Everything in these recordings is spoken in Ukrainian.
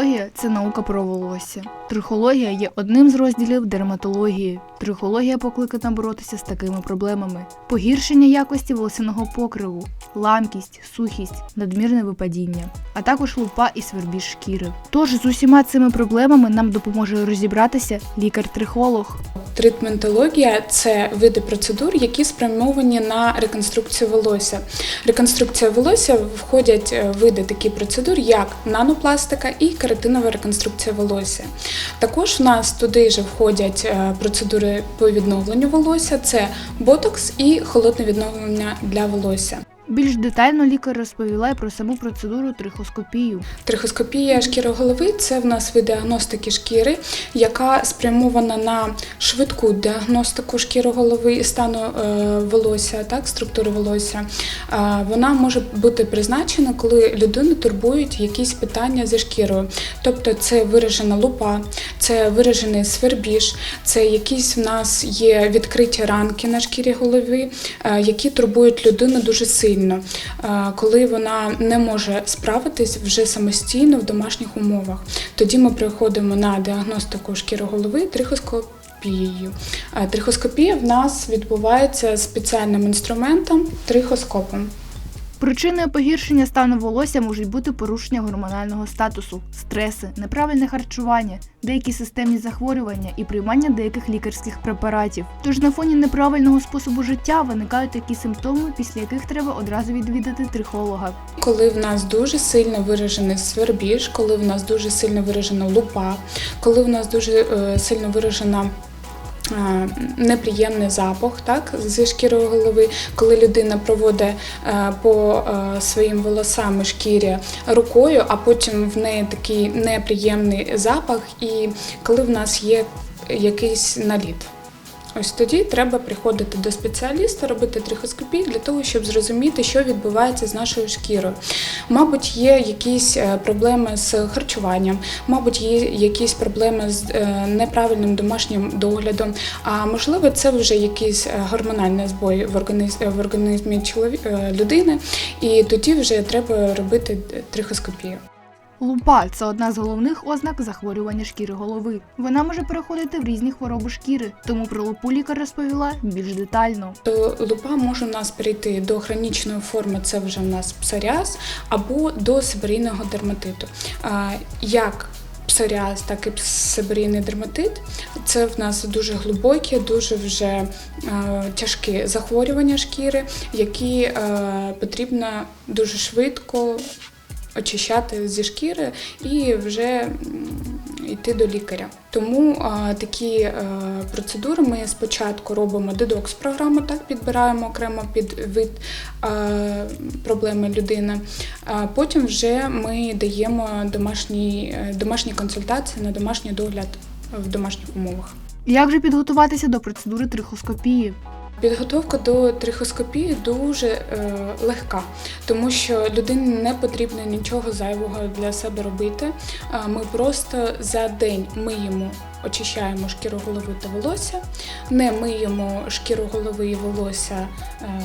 Трихологія це наука про волосся. Трихологія є одним з розділів дерматології. Трихологія покликана боротися з такими проблемами: погіршення якості волосяного покриву, ламкість, сухість, надмірне випадіння, а також лупа і свербіж шкіри. Тож з усіма цими проблемами нам допоможе розібратися лікар-трихолог. Тритментологія це види процедур, які спрямовані на реконструкцію волосся. Реконструкція волосся входять е, види таких процедур, як нанопластика і кератинова реконструкція волосся. Також в нас туди ж входять е, по відновленню волосся: це ботокс і холодне відновлення для волосся. Більш детально лікар розповіла про саму процедуру трихоскопію. Трихоскопія шкіри голови це в нас вид діагностики шкіри, яка спрямована на швидку діагностику шкіри голови і стану е, волосся, так, структури волосся. Е, Вона може бути призначена, коли людину турбують якісь питання зі шкірою. Тобто це виражена лупа, це виражений свербіж, це якісь в нас є відкриті ранки на шкірі голови, е, які турбують людину дуже сильно, Е, коли вона не може справитись вже самостійно в домашніх умовах. Тоді ми приходимо на діагностику шкіри голови трихоскопією. Е, Трихоскопія в нас відбувається спеціальним інструментом трихоскопом. Причиною погіршення стану волосся можуть бути порушення гормонального статусу, стреси, неправильне харчування, деякі системні захворювання і приймання деяких лікарських препаратів. Тож на фоні неправильного способу життя виникають такі симптоми, після яких треба одразу відвідати трихолога. Коли в нас дуже сильно виражений свербіж, коли в нас дуже сильно виражена лупа, коли в нас дуже е, сильно виражена неприємний запах так, зі шкірою голови, коли людина проводить е, по е, своїм волосам і шкірі рукою, а потім в неї такий неприємний запах, і коли в нас є якийсь наліт. Ось тоді треба приходити до спеціаліста, робити трихоскопію для того, щоб зрозуміти, що відбувається з нашою шкірою. Мабуть, є якісь е, проблеми з харчуванням, мабуть, є якісь проблеми з е, неправильним домашнім доглядом. А можливо, це вже якийсь е, гормональний збой в організмі, в організмі людини, і тоді вже треба робити трихоскопію. Лупа це одна з головних ознак захворювання шкіри голови. Вона може переходити в різні хвороби шкіри, тому про лупу лікар розповіла більш детально. То лупа може у нас перейти до хронічної форми, це вже в нас псоріаз, або до сибирійного дерматиту. Як псоріаз, так і сибирійний дерматит це в нас дуже глибокі, дуже вже тяжкі захворювання шкіри, які потрібно дуже швидко очищати зі шкіри і вже йти до лікаря. Тому а, такі е, процедури ми спочатку робимо дедокс програму, так підбираємо окремо під вид е, проблеми людини. А потім вже ми даємо домашні, е, домашні консультації на домашній догляд в домашніх умовах. Як же підготуватися до процедури трихоскопії? Підготовка до трихоскопії дуже е, легка, тому що людині не потрібно нічого зайвого для себе робити. Ми просто за день миємо, очищаємо шкіру голови та волосся, не миємо шкіру голови і волосся. е,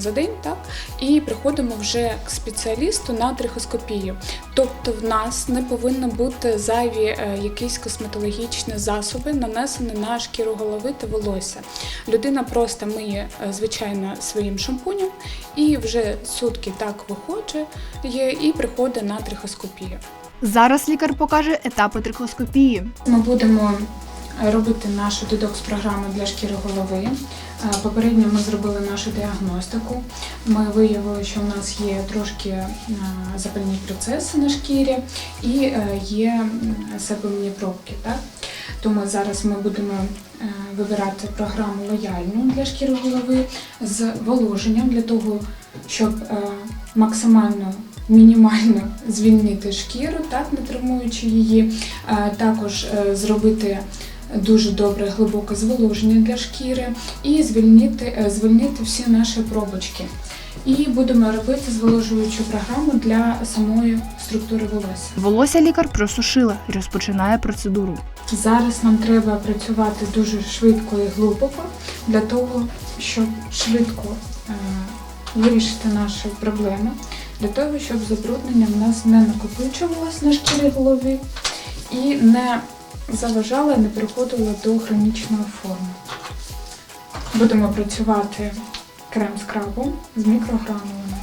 За день, так, і приходимо вже к спеціалісту на трихоскопію. Тобто в нас не повинно бути зайві е, якісь косметологічні засоби, нанесені на шкіру голови та волосся. Людина просто миє е, звичайно своїм шампунем і вже сутки так виходить є, і приходить на трихоскопію. Зараз лікар покаже етапи трихоскопії. Ми будемо робити нашу дедокс-програму для шкіри голови. Е, Попередньо ми зробили нашу діагностику. Ми виявили, що в нас є трошки е, запальні процеси на шкірі і е, є себумні пробки. Так? Тому зараз ми будемо вибирати програму лояльну для шкіри голови з воложенням для того, щоб максимально мінімально звільнити шкіру, так не травмуючи її. Також зробити дуже добре глибоке зволоження для шкіри і звільнити, е, звільнити всі наші пробочки. І будемо робити зволожуючу програму для самої структури волосся. Волосся лікар просушила і розпочинає процедуру. Зараз нам треба працювати дуже швидко і глибоко для того, щоб швидко е, вирішити наші проблеми. для того, щоб забруднення в нас не накопичувалось на шкірі голови і не заважало, не переходило до хронічної форми. Будемо працювати крем скрабом з мікрогранулами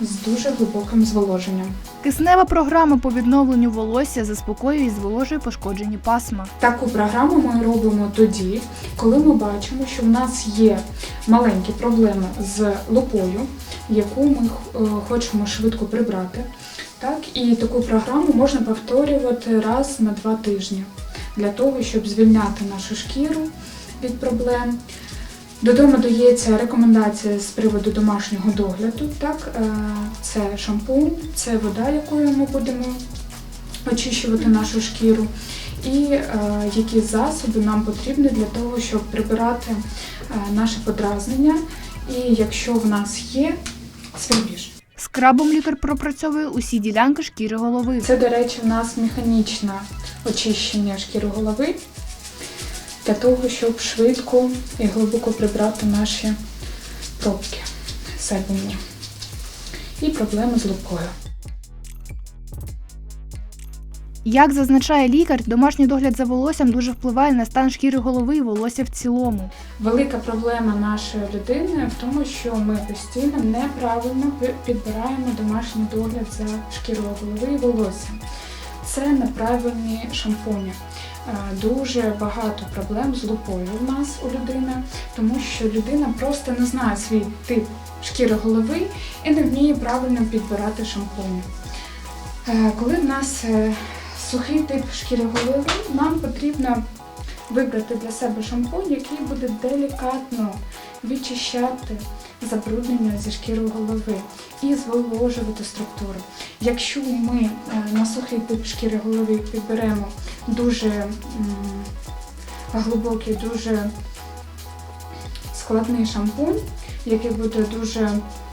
з дуже глибоким зволоженням. Киснева програма по відновленню волосся заспокоює і зволожує пошкоджені пасма. Таку програму ми робимо тоді, коли ми бачимо, що в нас є маленькі проблеми з лупою, яку ми е, хочемо швидко прибрати. Так, і таку програму можна повторювати раз на два тижні для того, щоб звільняти нашу шкіру від проблем. Додому дається рекомендація з приводу домашнього догляду. Так, е, це шампунь, це вода, якою ми будемо очищувати нашу шкіру, і е, які засоби нам потрібні для того, щоб прибирати е, наше подразнення. І якщо в нас є свербіж. Скрабом лікар пропрацьовує усі ділянки шкіри голови. Це, до речі, в нас механічне очищення шкіри голови для того, щоб швидко і глибоко прибрати наші пробки себумні і проблеми з лупою. Як зазначає лікар, домашній догляд за волоссям дуже впливає на стан шкіри голови і волосся в цілому. Велика проблема нашої людини в тому, що ми постійно неправильно підбираємо домашній догляд за шкірою голови і волосся. Це неправильні шампуні. Е, Дуже багато проблем з лупою в нас у людини, тому що людина просто не знає свій тип шкіри голови і не вміє правильно підбирати шампуні. Е, Коли в нас е, сухий тип шкіри голови, нам потрібно вибрати для себе шампунь, який буде делікатно відчищати забруднення зі шкіри голови і зволожувати структуру. Якщо ми е, на сухий тип шкіри голови підберемо дуже глибокий, дуже складний шампунь, який буде дуже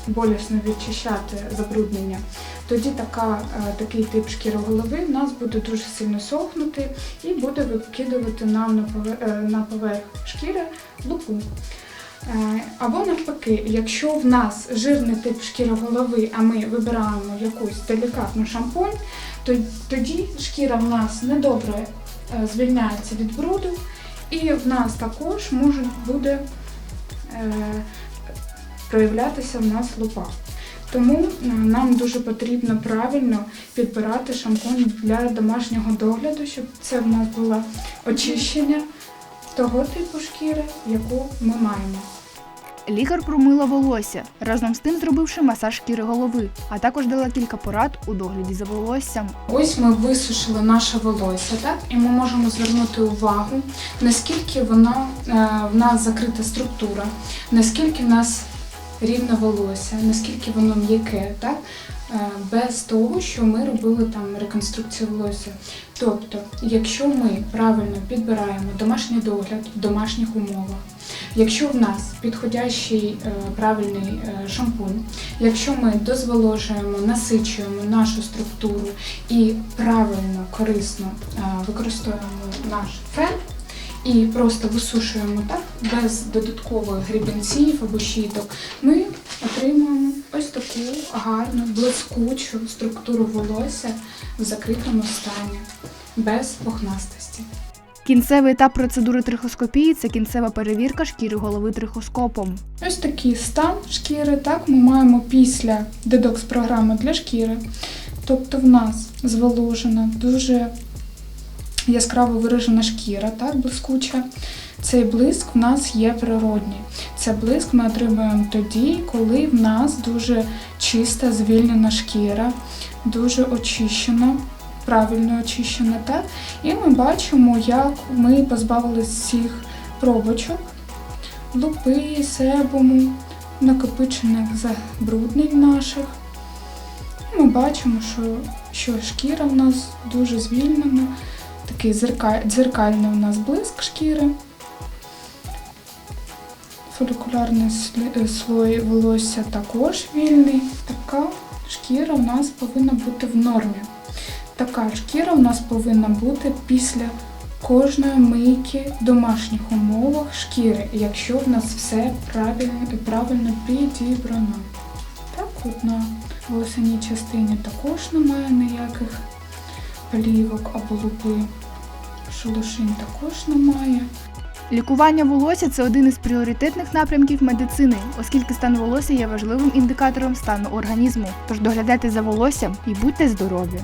болісно відчищати забруднення, тоді така, е, такий тип шкіри голови в нас буде дуже сильно сохнути і буде викидувати нам на е, поверх шкіри лупу. Е, Або навпаки, якщо в нас жирний тип шкіри голови, а ми вибираємо якусь делікатну шампунь, то тоді шкіра в нас недобре звільняється від бруду, і в нас також може буде проявлятися в нас лупа. Тому е, нам дуже потрібно правильно підбирати шампунь для домашнього догляду, щоб це в нас було очищення того типу шкіри, яку ми маємо. Лікар промила волосся, разом з тим зробивши масаж шкіри голови, а також дала кілька порад у догляді за волоссям. Ось ми висушили наше волосся, так? І ми можемо звернути увагу, наскільки воно е, в нас закрита структура, наскільки в нас рівне волосся, наскільки воно м'яке, так? Е, без того, що ми робили там реконструкцію волосся. Тобто, якщо ми правильно підбираємо домашній догляд в домашніх умовах, якщо в нас підходящий е, правильний е, шампунь, якщо ми дозволожуємо, насичуємо нашу структуру і правильно, корисно використовуємо наш фен і просто висушуємо так, без додаткових грібінців або щіток, ми отримуємо ось таку гарну, блискучу структуру волосся в закритому стані, без пухнастості. Кінцевий етап процедури трихоскопії це кінцева перевірка шкіри голови трихоскопом. Ось такий стан шкіри, так ми маємо після дедокс програми для шкіри. Тобто в нас зволожена, дуже яскраво виражена шкіра, так, блискуча. Цей блиск в нас є природній. Це блиск ми отримуємо тоді, коли в нас дуже чиста, звільнена шкіра, дуже очищена, правильно очищена, так? І ми бачимо, як ми позбавилися всіх пробочок, лупи, себуму, накопичених забруднень наших. І ми бачимо, що, що шкіра в нас дуже звільнена, такий дзеркальний у нас блиск шкіри. Фолікулярний е, слой волосся також вільний. Така шкіра в нас повинна бути в нормі. Така шкіра в нас повинна бути після кожної мийки в домашніх умовах шкіри, якщо в нас все правильно правильно підібрано. Так, от на волосяній частині також немає ніяких плівок або лупи. Шелушин також немає. Лікування волосся це один із пріоритетних напрямків медицини, оскільки стан волосся є важливим індикатором стану організму. Тож доглядайте за волоссям і будьте здорові!